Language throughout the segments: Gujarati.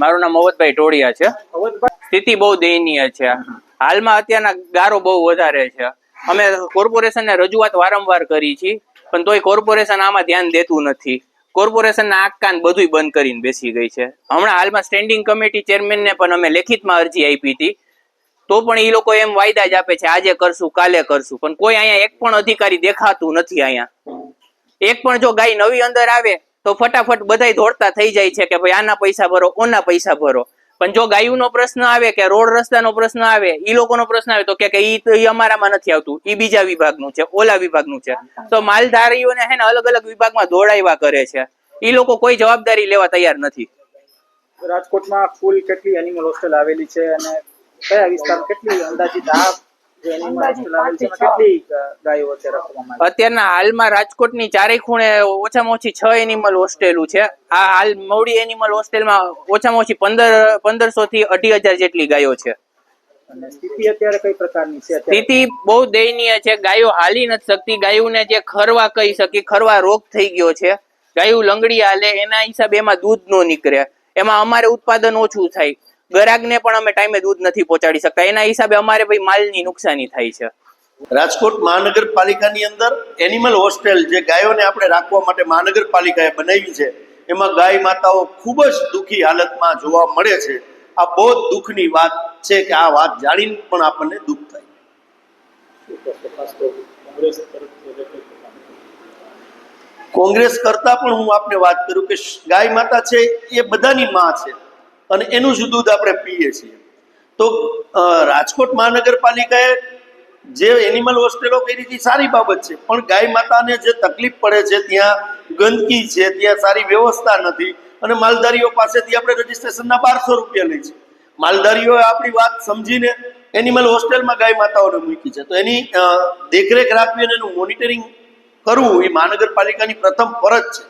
મારું નામ અવધભાઈ ટોળિયા છે. સ્થિતિ બહુ દયનીય છે. હાલમાં અત્યારના ગારો બહુ વધારે છે. અમે કોર્પોરેશનને રજૂઆત વારંવાર કરી છે પણ તોય કોર્પોરેશન આમાં ધ્યાન દેતું નથી. કોર્પોરેશનના આંખ કાન બધું બંધ કરીને બેસી ગઈ છે. હમણાં હાલમાં સ્ટેન્ડિંગ કમિટી ચેરમેનને પણ અમે લેખિતમાં અરજી આપી હતી. તો પણ એ લોકો એમ વાયદા જ આપે છે આજે કરશું કાલે કરશું. પણ કોઈ અહીંયા એક પણ અધિકારી દેખાતું નથી અહીંયા. એક પણ જો ગાય નવી અંદર આવે તો ફટાફટ બધાય દોડતા થઈ જાય છે કે ભાઈ આના પૈસા ભરો, ઓના પૈસા ભરો. પણ જો ગાયુંનો પ્રશ્ન આવે કે રોડ રસ્તાનો પ્રશ્ન આવે એ લોકોનો પ્રશ્ન આવે, તો કે ઈ અમારામાં નથી આવતું. ઈ બીજા વિભાગનું છે, ઓલા વિભાગનું છે. તો માલધારીઓને હે ને અલગ અલગ વિભાગમાં દોડાવ્યા કરે છે. ઈ લોકો કોઈ જવાબદારી લેવા તૈયાર નથી. રાજકોટમાં કુલ કેટલી એનિમલ હોસ્ટેલ આવેલી છે અને કયા વિસ્તાર કેટલી અંદાજિત આ અત્યારના હાલમાં રાજકોટની ચારેય ખૂણે ઓછામાં ઓછી છ એનિમલ હોસ્ટેલું છે. આ હાલ મવડી એનિમલ હોસ્ટેલમાં ઓછામાં ઓછી પંદર પંદરસો થી અઢી હજાર જેટલી ગાયો છે. સ્થિતિ અત્યારે કઈ પ્રકારની છે અત્યારે? સ્થિતિ બહુ દયનીય છે. ગાયો હાલી નથી શકતી. ગાયોને જે ખરવા કહી શકી ખરવા રોગ થઈ ગયો છે. ગાયું લંગડી હાલે એના હિસાબે એમાં દૂધ નો નીકળે. એમાં અમારે ઉત્પાદન ઓછું થાય. ગ્રાહકને પણ અમે ટાઈમે દૂધ નથી પહોંચાડી શકતા. એના હિસાબે અમારે ભાઈ માલની નુકસાની થાય છે. રાજકોટ મહાનગરપાલિકાની અંદર એનિમલ હોસ્ટેલ જે ગાયોને આપણે રાખવા માટે મહાનગરપાલિકાએ બનાવી છે, એમાં ગાય માતાઓ ખૂબ જ દુઃખી હાલતમાં જોવા મળે છે. આ બહુ દુઃખની વાત છે કે આ વાત જાણીને પણ આપણને દુઃખ થાય. કોંગ્રેસ કરતા પણ હું આપને વાત કરું કે ગાય માતા છે એ બધાની માં છે. અને એનું જ દૂધ આપણે પીએ છીએ. તો રાજકોટ મહાનગરપાલિકાએ જે એનિમલ હોસ્ટેલો કરી હતી સારી બાબત છે. પણ ગાય માતાને જે તકલીફ પડે છે, ત્યાં ગંદકી છે, ત્યાં સારી વ્યવસ્થા નથી અને માલધારીઓ પાસેથી આપણે રજીસ્ટ્રેશનના બારસો રૂપિયા લઈ છે. માલધારીઓએ આપણી વાત સમજીને એનિમલ હોસ્ટેલમાં ગાય માતાઓને મૂકી છે. તો એની દેખરેખ રાખવી અને એનું મોનિટરિંગ કરવું એ મહાનગરપાલિકાની પ્રથમ ફરજ છે.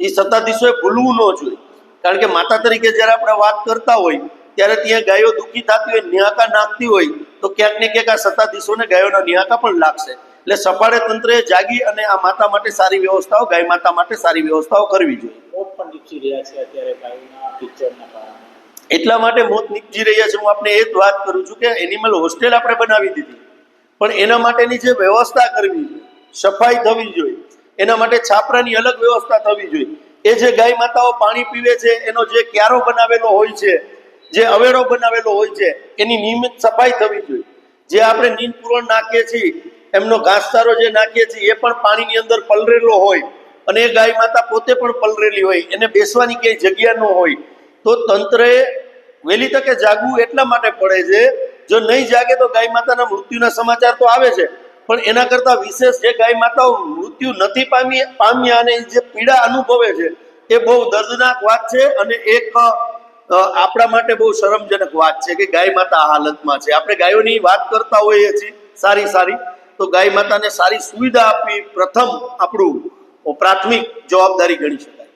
એ સત્તાધીશોએ ભૂલવું ન જોઈએ. કારણ કે માતા તરીકે જ્યારે આપણે વાત કરતા હોય ત્યારે ત્યાં ગાયો દુઃખી થતી હોય નિહાકા નાખતી હોય તો ક્યાંક ને ક્યાંક આ સત્તાધીશોને ગાયોના નિહાકા પણ લાગશે. એટલે સફાળે તંત્રએ જાગી અને આ માતા માટે સારી વ્યવસ્થાઓ ગાય માતા માટે સારી વ્યવસ્થાઓ કરવી જોઈએ. એટલા માટે મોત નીપજી રહ્યા છે. હું આપને એ જ વાત કરું છું કે એનિમલ હોસ્ટેલ આપણે બનાવી દીધી. પણ એના માટેની જે વ્યવસ્થા કરવી સફાઈ થવી જોઈએ એના માટે છાપરાની અલગ વ્યવસ્થા થવી જોઈએ. એ જે ગાય માતાઓ પાણી પીવે છે, એનો જે ક્યારો બનાવેલો હોય છે, જે અવેડો બનાવેલો હોય છે, એની નિયમિત સફાઈ થવી જોઈએ. જે આપણે નીંદ પૂરણ નાખીએ છીએ, એમનો ઘાસચારો જે નાખીએ છીએ, એ પણ પાણીની અંદર પલરેલો હોય અને એ ગાય માતા પોતે પણ પલરેલી હોય, એને બેસવાની ક્યાંય જગ્યા ન હોય. તો તંત્રએ વહેલી તકે જાગવું એટલા માટે પડે છે, જો નહીં જાગે તો ગાય માતાના મૃત્યુના સમાચાર તો આવે છે. પણ એના કરતા વિશેષ જે ગાય માતાઓ મૃત્યુ નથી પામી પામ્યા અને જે પીડા અનુભવે છે, એ બહુ દર્દનાક વાત છે અને એક આપણા માટે બહુ શરમજનક વાત છે કે ગાય માતા હાલતમાં છે. આપણે ગાયોની વાત કરતા હોઈએ છીએ સારી સારી. તો ગાય માતાને સારી સુવિધા આપવી પ્રથમ આપણું પ્રાથમિક જવાબદારી ગણી શકાય.